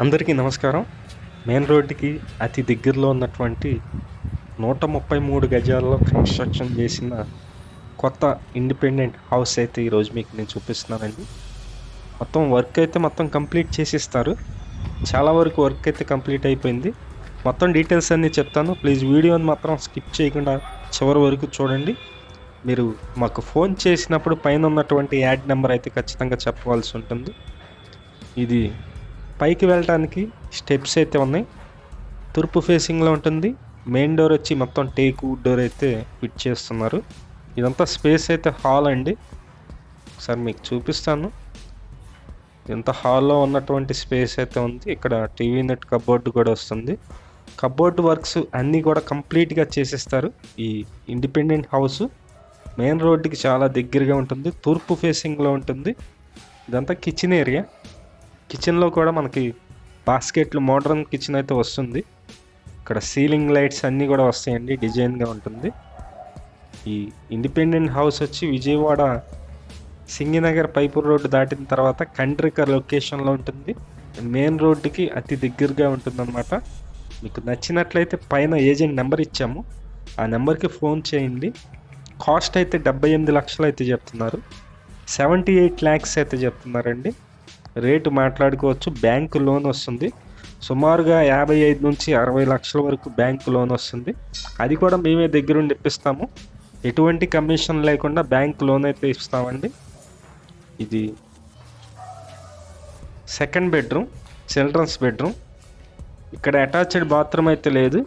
అందరికీ నమస్కారం. మెయిన్ రోడ్డుకి అతి దగ్గరలో ఉన్నటువంటి నూట ముప్పై మూడు గజాల్లో కన్స్ట్రక్షన్ చేసిన కొత్త ఇండిపెండెంట్ హౌస్ అయితే ఈరోజు మీకు నేను చూపిస్తున్నానండి. మొత్తం వర్క్ అయితే మొత్తం కంప్లీట్ చేసిస్తారు. చాలా వరకు వర్క్ అయితే కంప్లీట్ అయిపోయింది. మొత్తం డీటెయిల్స్ అన్నీ చెప్తాను. ప్లీజ్ వీడియోని మాత్రం స్కిప్ చేయకుండా చివరి వరకు చూడండి. మీరు మాకు ఫోన్ చేసినప్పుడు పైన ఉన్నటువంటి యాడ్ నెంబర్ అయితే ఖచ్చితంగా చెప్పవలసి ఉంటుంది. ఇది పైకి వెళ్ళటానికి స్టెప్స్ అయితే ఉన్నాయి. తూర్పు ఫేసింగ్లో ఉంటుంది. మెయిన్ డోర్ వచ్చి మొత్తం టేక్ వుడ్ డోర్ అయితే ఫిట్ చేస్తున్నారు. ఇదంతా స్పేస్ అయితే హాల్ అండి. ఒకసారి మీకు చూపిస్తాను. ఇంత హాల్లో ఉన్నటువంటి స్పేస్ అయితే ఉంది. ఇక్కడ టీవీ నెట్ కబోర్డ్ కూడా వస్తుంది. కబోర్డ్ వర్క్స్ అన్నీ కూడా కంప్లీట్గా చేసేస్తారు. ఈ ఇండిపెండెంట్ హౌస్ మెయిన్ రోడ్డుకి చాలా దగ్గరగా ఉంటుంది. తూర్పు ఫేసింగ్లో ఉంటుంది. ఇదంతా కిచెన్ ఏరియా. కిచెన్లో కూడా మనకి బాస్కెట్లు మోడర్న్ కిచెన్ అయితే వస్తుంది. ఇక్కడ సీలింగ్ లైట్స్ అన్నీ కూడా వస్తాయండి డిజైన్గా ఉంటుంది. ఈ ఇండిపెండెంట్ హౌస్ వచ్చి విజయవాడ సింగినగర్ పైపూర్ రోడ్డు దాటిన తర్వాత కండ్రిక లొకేషన్లో ఉంటుంది. మెయిన్ రోడ్డుకి అతి దగ్గరగా ఉంటుందన్నమాట. మీకు నచ్చినట్లయితే పైన ఏజెంట్ నెంబర్ ఇచ్చాము. ఆ నెంబర్కి ఫోన్ చేయండి. కాస్ట్ అయితే డెబ్బై ఎనిమిది లక్షలు అయితే చెప్తున్నారు. సెవెంటీ ఎయిట్ ల్యాక్స్ అయితే చెప్తున్నారండి. రేటు మాట్లాడుకోవచ్చు. బ్యాంకు లోన్ వస్తుంది. సుమారుగా యాభై ఐదు నుంచి అరవై లక్షల వరకు బ్యాంకు లోన్ వస్తుంది. అది కూడా మేమే దగ్గరుండి ఇప్పిస్తాము ఎటువంటి కమిషన్ లేకుండా బ్యాంక్ లోన్ అయితే ఇస్తామండి. ఇది సెకండ్ బెడ్రూమ్ చిల్డ్రన్స్ బెడ్రూమ్. ఇక్కడ అటాచ్డ్ బాత్రూమ్ అయితే లేదు.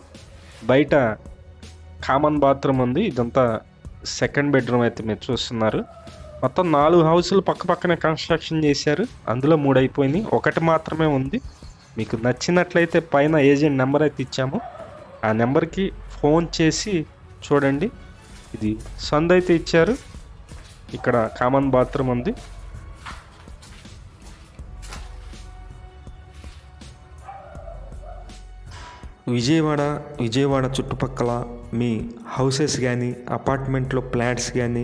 బయట కామన్ బాత్రూమ్ ఉంది. ఇదంతా సెకండ్ బెడ్రూమ్ అయితే మీరు చూస్తున్నారు. మొత్తం నాలుగు హౌసులు పక్క పక్కనే కన్స్ట్రక్షన్ చేశారు. అందులో మూడు అయిపోయింది ఒకటి మాత్రమే ఉంది. మీకు నచ్చినట్లయితే పైన ఏజెంట్ నెంబర్ అయితే ఇచ్చాము. ఆ నెంబర్కి ఫోన్ చేసి చూడండి. ఇది సందు అయితే ఇచ్చారు. ఇక్కడ కామన్ బాత్రూమ్ ఉంది. విజయవాడ విజయవాడ చుట్టుపక్కల మీ హౌసెస్ కానీ అపార్ట్మెంట్లో ఫ్లాట్స్ కానీ